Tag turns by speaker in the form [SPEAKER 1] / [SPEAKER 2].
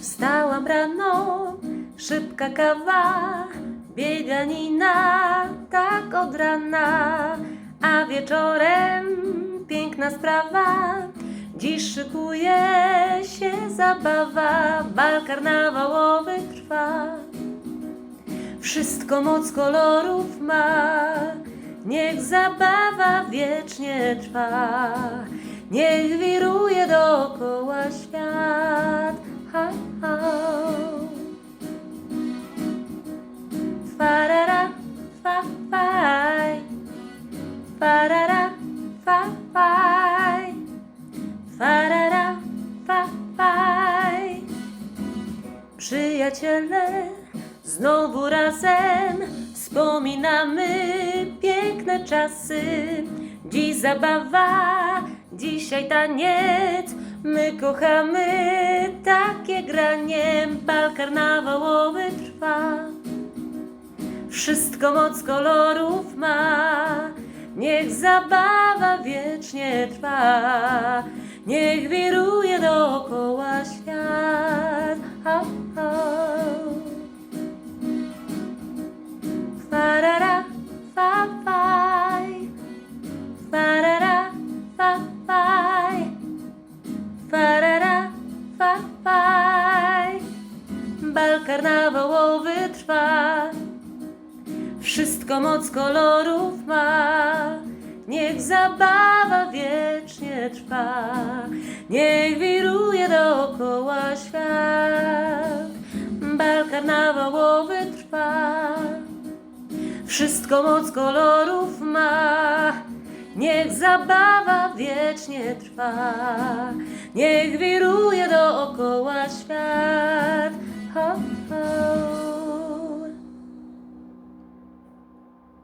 [SPEAKER 1] Wstałam rano, szybka kawa, bieganina, tak od rana, a wieczorem piękna sprawa. Dziś szykuje się zabawa, bal karnawałowy trwa. Wszystko moc kolorów ma, niech zabawa wiecznie trwa. Niech wiruje dookoła świat. Ha, ha. Farara, fa, faj. Farara, Przyjaciele, znowu razem wspominamy piękne czasy. Dziś zabawa, dzisiaj taniec. My kochamy takie granie, bal karnawałowy trwa. Wszystko moc kolorów ma, niech zabawa wiecznie trwa. Niech wiruje Bal karnawałowy trwa. Wszystko moc kolorów ma. Niech zabawa wiecznie trwa. Niech wiruje dookoła świat. Bal karnawałowy trwa. Wszystko moc kolorów ma. Niech zabawa wiecznie trwa. Niech wiruje.